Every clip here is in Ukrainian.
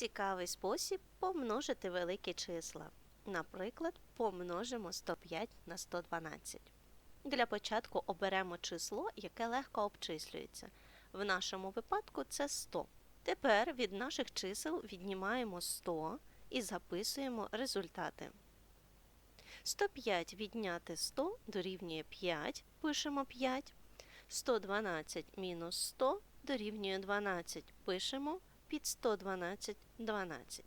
Цікавий спосіб помножити великі числа. Наприклад, помножимо 105 на 112. Для початку оберемо число, яке легко обчислюється. В нашому випадку це 100. Тепер від наших чисел віднімаємо 100 і записуємо результати. 105 відняти 100 дорівнює 5, пишемо 5. 112 мінус 100 дорівнює 12, пишемо під 112 12.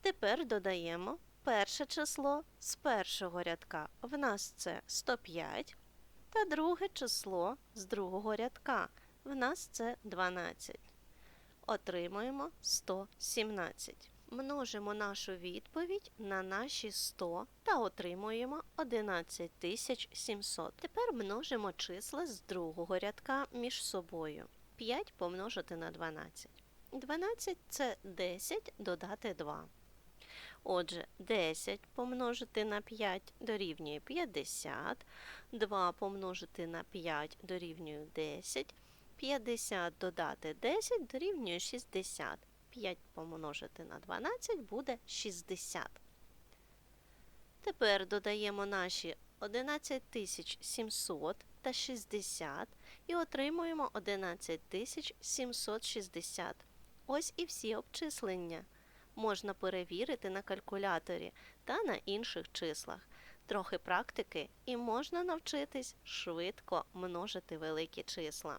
Тепер додаємо перше число з першого рядка. В нас це 105. Та друге число з другого рядка. В нас це 12. Отримуємо 117. Множимо нашу відповідь на наші 100 та отримуємо 11700. Тепер множимо числа з другого рядка між собою. 5 помножити на 12. 12 це 10 додати 2. Отже, 10 помножити на 5 дорівнює 50, 2 помножити на 5 дорівнює 10, 50 додати 10 дорівнює 60. 5 помножити на 12 буде 60. Тепер додаємо наші 11700 та 60 і отримуємо 11760. Ось і всі обчислення. Можна перевірити на калькуляторі та на інших числах. Трохи практики і можна навчитись швидко множити великі числа.